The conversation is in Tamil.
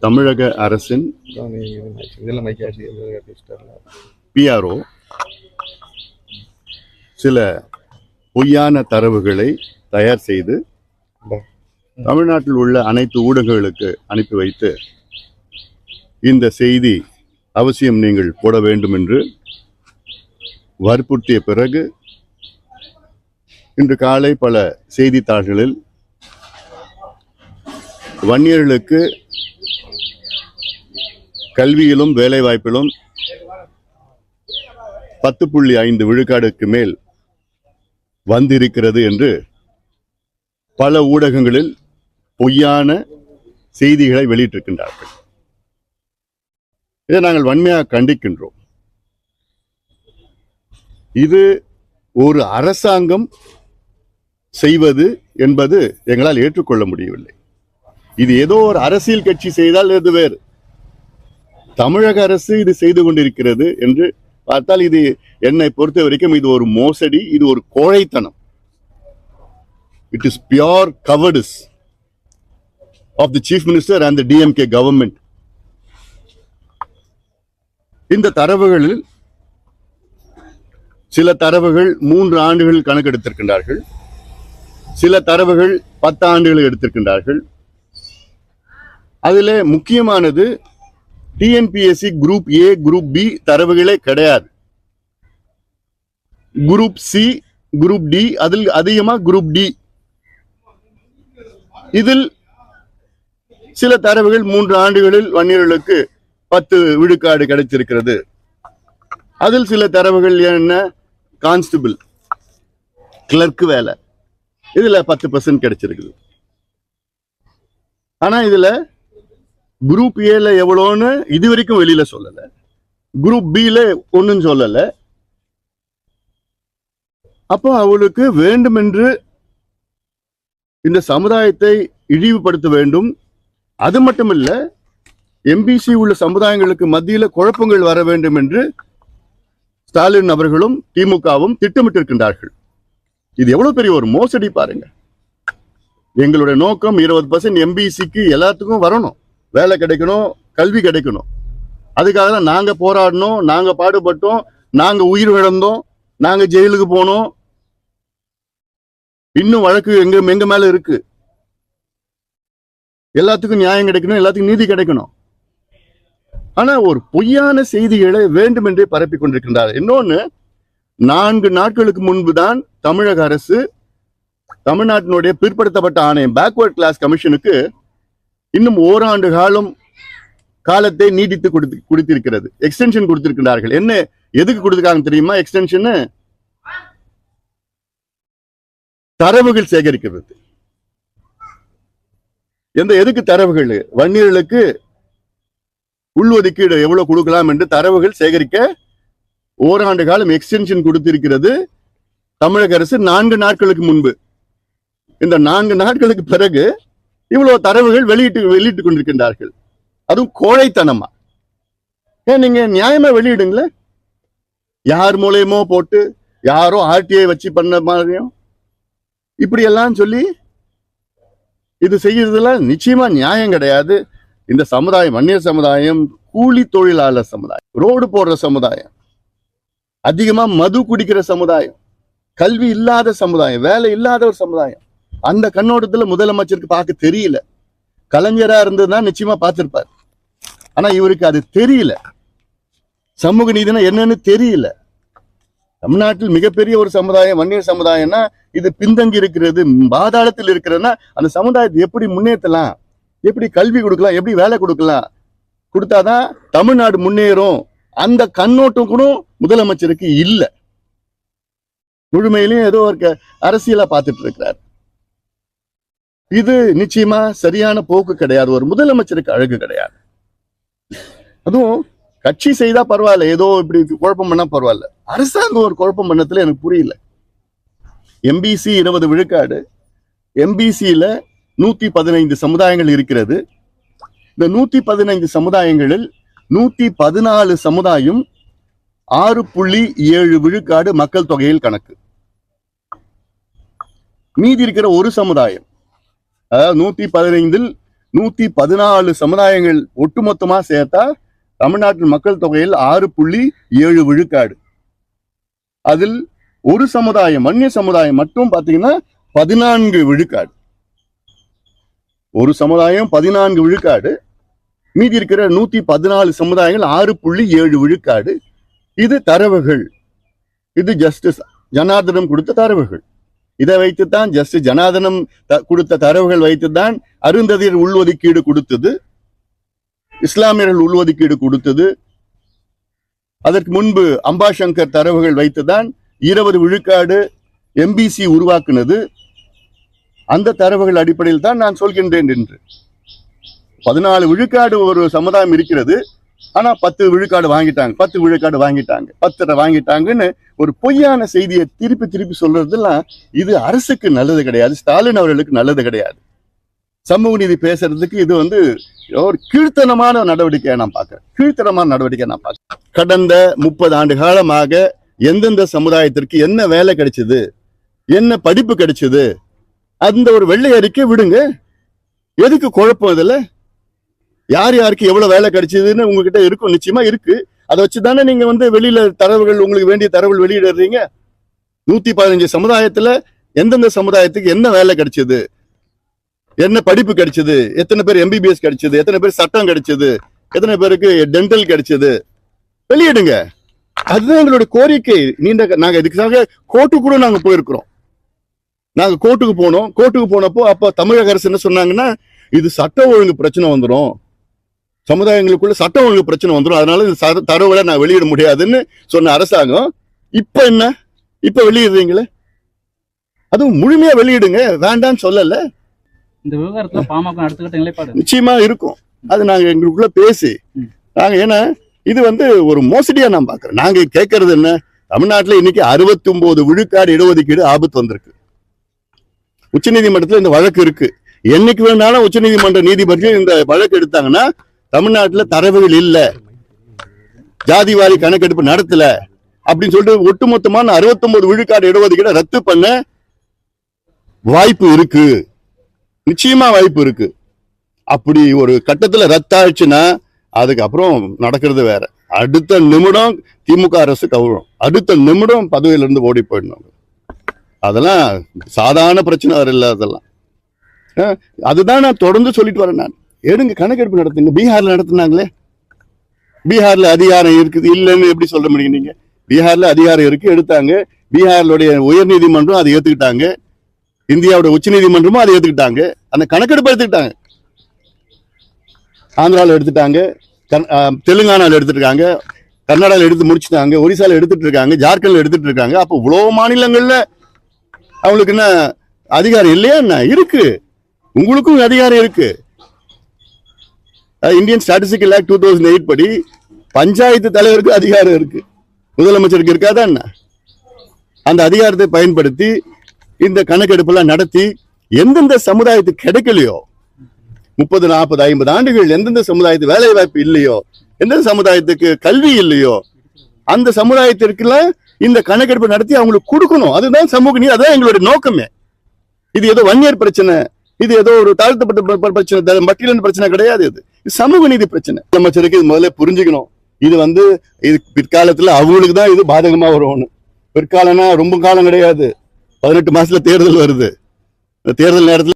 தமிழக அரசின் பிஆர்ஓ சில பொய்யான தரவுகளை தயார் செய்து தமிழ்நாட்டில் உள்ள அனைத்து ஊடகங்களுக்கு அனுப்பி வைத்து இந்த செய்தி அவசியம் நீங்கள் போட வேண்டும் என்று வற்புறுத்திய பிறகு இன்று காலை பல செய்தித்தாள்களில் வன்னியர்களுக்கு கல்வியிலும் வேலைவாய்ப்பிலும் பத்து புள்ளி ஐந்து விழுக்காடுக்கு மேல் வந்திருக்கிறது என்று பல ஊடகங்களில் பொய்யான செய்திகளை வெளியிட்டிருக்கின்றார்கள். இதை நாங்கள் வன்மையாக கண்டிக்கின்றோம். இது ஒரு அரசாங்கம் செய்வது என்பது எங்களால் ஏற்றுக்கொள்ள முடியவில்லை. இது ஏதோ ஒரு அரசியல் கட்சி செய்தால் இது வேறு. தமிழக அரசு இது செய்து கொண்டிருக்கிறது என்று பார்த்தால் இது என்னை பொறுத்த வரைக்கும் இது ஒரு மோசடி இது ஒரு கோழைத்தனம். It is pure cowardice of the chief minister and the DMK government இந்த தரவுகளில் சில தரவுகள் மூன்று ஆண்டுகள் கணக்கெடுத்திருக்கின்றார்கள். சில தரவுகள் பத்து ஆண்டுகள் எடுத்திருக்கின்றார்கள். அதில் முக்கியமானது TNPSC group A group B தரவுகளே கிடையாது. குரூப் சி குரூப் டி அதில் அதிகமா குரூப் டி இதில் சில தரவுகள் மூன்று ஆண்டுகளில் வன்னியர்களுக்கு பத்து விழுக்காடு கிடைச்சிருக்கிறது அதில் சில தரவுகள் என்ன? கான்ஸ்டபிள். கிளர்க் வேலை. இதுல பத்து பர்சன்ட் கிடைச்சிருக்குது ஆனா இதுல குரூப் ஏல எவ்வளோன்னு இது வரைக்கும் வெளியில சொல்லல. குரூப் பில ஒன்றும் சொல்லல. அப்போ அவளுக்கு வேண்டுமென்று இந்த சமுதாயத்தை இழிவுபடுத்த வேண்டும். அது மட்டுமல்ல எம்பிசி உள்ள சமுதாயங்களுக்கு மத்தியில குழப்பங்கள் வர வேண்டும் என்று ஸ்டாலின் அவர்களும் திமுகவும் திட்டமிட்டிருக்கின்றார்கள். இது எவ்வளவு பெரிய ஒரு மோசடி பாருங்க. எங்களுடைய நோக்கம் இருபது பர்சன்ட் எம்பிசிக்கு எல்லாத்துக்கும் வரணும். வேலை கிடைக்கணும் கல்வி கிடைக்கணும். அதுக்காக தான் நாங்க போராடினோம் நாங்க பாடுபட்டோம் நாங்க உயிர் இழந்தோம் நாங்க ஜெயிலுக்கு போனோம். இன்னும் வழக்கு எங்க எங்க மேல இருக்கு? எல்லாத்துக்கும் நியாயம் கிடைக்கணும் எல்லாத்துக்கும் நீதி கிடைக்கணும். ஆனா ஒரு பொய்யான செய்திகளை வேண்டுமென்றே பரப்பி கொண்டிருக்கின்றார். இன்னொன்னு நான்கு நாட்களுக்கு முன்பு தான் தமிழக அரசு தமிழ்நாட்டினுடைய பிற்படுத்தப்பட்ட ஆணையம் பேக்வர்ட் கிளாஸ் கமிஷனுக்கு இன்னும் ஓராண்டு காலம் காலத்தை நீடித்து கொடுத்து கொடுத்திருக்கிறது. எக்ஸ்டென்ஷன் கொடுத்திருக்கிறார்கள் என்ன எதுக்கு கொடுத்துருக்காங்க தெரியுமா? எக்ஸ்டென்ஷன் தரவுகள் சேகரிக்கிறது. எந்த எதுக்கு தரவுகள்? வன்னியர்களுக்கு உள்ஒதுக்கீடு எவ்வளவு கொடுக்கலாம் என்று தரவுகள் சேகரிக்க ஓராண்டு காலம் எக்ஸ்டென்ஷன் கொடுத்திருக்கிறது. தமிழக அரசு நான்கு நாட்களுக்கு முன்பு. இந்த நான்கு நாட்களுக்கு பிறகு இவ்வளவு தரவுகள் வெளியிட்டு வெளியிட்டு கொண்டிருக்கின்றார்கள். அதுவும் கோழைத்தனமா? ஏன் நீங்க நியாயமா வெளியிடுங்களேன் யார் மூலியமோ போட்டு யாரோ ஆர்டிஐ வச்சு பண்ண மாதிரியும். இப்படி எல்லாம் சொல்லி இது செய்யறதுலாம் நிச்சயமா நியாயம் கிடையாது. இந்த சமுதாயம் வன்னியர் சமுதாயம் கூலி தொழிலாளர் சமுதாயம் ரோடு போடுற சமுதாயம் அதிகமா மது குடிக்கிற சமுதாயம் கல்வி இல்லாத சமுதாயம் வேலை இல்லாத ஒரு சமுதாயம். அந்த கண்ணோட்டத்துல முதலமைச்சருக்கு பார்க்க தெரியல. கலைஞரா இருந்ததுன்னா நிச்சயமா பார்த்திருப்பார். ஆனா இவருக்கு அது தெரியல. சமூக நீதினா என்னன்னு தெரியல. தமிழ்நாட்டில் மிகப்பெரிய ஒரு சமுதாயம் வன்னியர் சமுதாயம்னா இது பின்தங்கி இருக்கிறது பாதாளத்தில் இருக்கிறதுனா அந்த சமுதாயத்தை எப்படி முன்னேற்றலாம் எப்படி கல்வி கொடுக்கலாம்? எப்படி வேலை கொடுக்கலாம்? கொடுத்தாதான் தமிழ்நாடு முன்னேறும். அந்த கண்ணோட்டம் கூட முதலமைச்சருக்கு இல்லை. முழுமையிலும் ஏதோ ஒரு க- அரசியலா பார்த்துட்டு இருக்கிறார். இது நிச்சயமா சரியான போக்கு கிடையாது. ஒரு முதலமைச்சருக்கு அழகு கிடையாது. அதுவும் கட்சி செய்தா பரவாயில்ல. ஏதோ இப்படி குழப்பம் பண்ணா பரவாயில்ல. அரசாங்கம் ஒரு குழப்பம் பண்ணத்துல எனக்கு புரியல. எம்பிசி இருபது விழுக்காடு எம்பிசியில நூத்தி பதினைந்து சமுதாயங்கள் இருக்கிறது. இந்த நூத்தி பதினைந்து சமுதாயங்களில் நூத்தி பதினாலு சமுதாயம் ஆறு புள்ளி ஏழு விழுக்காடு மக்கள் தொகையில் கணக்கு. மீதி இருக்கிற ஒரு சமுதாயம் அதாவது நூத்தி பதினைந்தில் நூத்தி பதினாலு சமுதாயங்கள் ஒட்டுமொத்தமா சேர்த்தா தமிழ்நாட்டின் மக்கள் தொகையில் ஆறு புள்ளி ஏழு விழுக்காடு. அதில் ஒரு சமுதாயம் மன்னிய சமுதாயம் மட்டும் பாத்தீங்கன்னா பதினான்கு விழுக்காடு. ஒரு சமுதாயம் பதினான்கு விழுக்காடு. மீதி இருக்கிற நூத்தி பதினாலு சமுதாயங்கள் ஆறு புள்ளி ஏழு விழுக்காடு. இது தரவுகள். இது ஜஸ்டிஸ் ஜனார்தனம் கொடுத்த தரவுகள். இதை வைத்துத்தான் ஜஸ்ட் ஜனார்தனம் த- கொடுத்த தரவுகள் வைத்துத்தான் அருந்ததியர் உள்ஒதுக்கீடு கொடுத்தது இஸ்லாமியர்கள் உள்ஒதுக்கீடு கொடுத்தது. அதற்கு முன்பு அம்பாசங்கர் தரவுகள் வைத்துதான் இருபது விழுக்காடு எம்பிசி உருவாக்குனது. அந்த தரவுகள் அடிப்படையில் தான் நான் சொல்கின்றேன் என்று. பதினாலு விழுக்காடு ஒரு சமுதாயம் இருக்கிறது. ஆனா பத்து விழுக்காடு வாங்கிட்டாங்க பத்து விழுக்காடு வாங்கிட்டாங்க பத்தரை வாங்கிட்டாங்கன்னு ஒரு பொய்யான செய்தியை திருப்பி திருப்பி சொல்றதெல்லாம் இது அரசுக்கு நல்லது கிடையாது ஸ்டாலின் அவர்களுக்கு நல்லது கிடையாது. சமூக நீதி பேசுறதுக்கு இது வந்து ஒரு கீழ்த்தனமான நடவடிக்கையை நான் பார்க்குறேன். கீழ்த்தனமான நடவடிக்கையை நான் பார்க்குறேன். கடந்த முப்பது ஆண்டு காலமாக எந்தெந்த சமுதாயத்திற்கு என்ன வேலை கிடைச்சது என்ன படிப்பு கிடைச்சது அந்த ஒரு வெள்ளை அறிக்கை விடுங்க. எதுக்கு குழப்பம் இதில்? யார் யாருக்கு எவ்வளவு வேலை கிடைச்சதுன்னு உங்ககிட்ட இருக்கும் நிச்சயமா இருக்கு. அதை வச்சு தானே நீங்க வந்து வெளியில தரவுகள் உங்களுக்கு வேண்டிய தரவுகள் வெளியிடுறீங்க? நூத்தி பதினஞ்சு சமுதாயத்துல எந்தெந்த சமுதாயத்துக்கு என்ன வேலை கிடைச்சது? என்ன படிப்பு கிடைச்சது? எத்தனை பேர் எம்பிபிஎஸ் கிடைச்சது? எத்தனை பேர் சட்டம் கிடைச்சது? எத்தனை பேருக்கு டென்டல் கிடைச்சது? வெளியிடுங்க. அதுதான் எங்களுடைய கோரிக்கை. நீண்ட நாங்க இதுக்காக கோர்ட்டு கூட நாங்க போயிருக்கிறோம். நாங்க கோர்ட்டுக்கு போனோம். கோர்ட்டுக்கு போனப்போ அப்ப தமிழக அரசு என்ன சொன்னாங்கன்னா இது சட்ட ஒழுங்கு பிரச்சனை வந்துடும் சமுதாயங்களுக்குள்ள சட்ட ஒழுங்கு பிரச்சனை வந்துடும் அதனால இந்த தரவுகளை நான் வெளியிட முடியாதுன்னு சொன்ன அரசாங்கம். இப்ப என்ன? இப்ப வெளியிடுறீங்களே? அதுவும் முழுமையா வெளியிடுங்க. வேண்டாம்னு சொல்லல. இந்த விவகாரத்துல பாமக அடுத்துக்கிட்ட நிலைப்பாடு. நிச்சயமா இருக்கும். அது நாங்க எங்களுக்குள்ள பேசி. நாங்க ஏன்னா இது வந்து ஒரு மோசடியா நான் பாக்குறேன். நாங்க கேட்கறது என்ன? தமிழ்நாட்டுல இன்னைக்கு அறுபத்தி ஒன்பது விழுக்காடு இடஒதுக்கீடு ஆபத்து வந்திருக்கு. உச்சநீதிமன்றத்துல இந்த வழக்கு இருக்கு. என்னைக்கு வேணாலும் உச்சநீதிமன்ற நீதிபதிகள் இந்த வழக்கு எடுத்தாங்கன்னா தமிழ்நாட்டில் தரவுகள் இல்லை. ஜாதிவாரி கணக்கெடுப்பு நடத்தல அப்படின்னு சொல்லிட்டு ஒட்டுமொத்தமான 69 விழுக்காடு இடஒதுக்கீடை ரத்து பண்ண வாய்ப்பு இருக்கு. நிச்சயமா வாய்ப்பு இருக்கு. அப்படி ஒரு கட்டத்தில் ரத்தாச்சுன்னா அதுக்கப்புறம் நடக்கிறது வேற. அடுத்த நிமிடம் திமுக அரசு கவுழும் அடுத்த நிமிடம் பதவியிலிருந்து ஓடி போயிடணும். அதெல்லாம் சாதாரண பிரச்சனை வர இல்லை அதெல்லாம். அதுதான் நான் தொடர்ந்து சொல்லிட்டு வரேன் நான். எடுங்க கணக்கெடுப்பு நடத்துங்க. பீகார்ல நடத்துனாங்களே? பீகார்ல அதிகாரம் இருக்குது இல்லைன்னு எப்படி சொல்ல முடியும் நீங்க? பீகார்ல அதிகாரம் இருக்கு எடுத்தாங்க. பீகார்லுடைய உயர் நீதிமன்றம் அதை ஏத்துக்கிட்டாங்க. இந்தியாவோட உச்ச நீதிமன்றமும் அதை ஏத்துக்கிட்டாங்க. அந்த கணக்கெடுப்பு எடுத்துக்கிட்டாங்க. ஆந்திராவில் எடுத்துட்டாங்க தெலுங்கானாவில் ஆஹ் எடுத்துருக்காங்க கர்நாடகாவில் எடுத்து முடிச்சுட்டாங்க ஒரிசால எடுத்துட்டு இருக்காங்க ஜார்க்கண்ட்ல எடுத்துட்டு இருக்காங்க அப்போ இவ்வளவு மாநிலங்கள்ல அவங்களுக்கு என்ன அதிகாரம் இல்லையா என்ன? இருக்கு. உங்களுக்கும் அதிகாரம் இருக்கு. Indian statistical act two thousand eight படி பஞ்சாயத்து தலைவருக்கு அதிகாரம் இருக்கு. முதலமைச்சருக்கு இருக்காதா என்ன? அந்த அதிகாரத்தை பயன்படுத்தி இந்த கணக்கெடுப்பெல்லாம் நடத்தி எந்தெந்த சமுதாயத்துக்கு கிடைக்கலையோ முப்பது நாற்பது ஐம்பது ஆண்டுகள் எந்தெந்த சமுதாயத்துக்கு வேலை வாய்ப்பு இல்லையோ எந்தெந்த சமுதாயத்துக்கு கல்வி இல்லையோ அந்த சமுதாயத்திற்குலாம் இந்த கணக்கெடுப்பு நடத்தி அவங்களுக்கு கொடுக்கணும். அதுதான் சமூக நீதி அதான் எங்களுடைய நோக்கமே. இது ஏதோ வன்னியர் பிரச்சனை இது ஏதோ ஒரு தாழ்த்தப்பட்ட ப- பிரச்சனை த- பிரச்சனை கிடையாது இது. சமூக நீதி பிரச்சனை. அமைச்சருக்கு இது முதல்ல புரிஞ்சுக்கணும். இது வந்து இது பிற்காலத்துல அவங்களுக்கு தான் இது பாதகமா வரும்னு. பிற்காலம்னா ரொம்ப காலம் கிடையாது. பதினெட்டு மாசத்துல தேர்தல் வருது. தேர்தல் நேரத்துல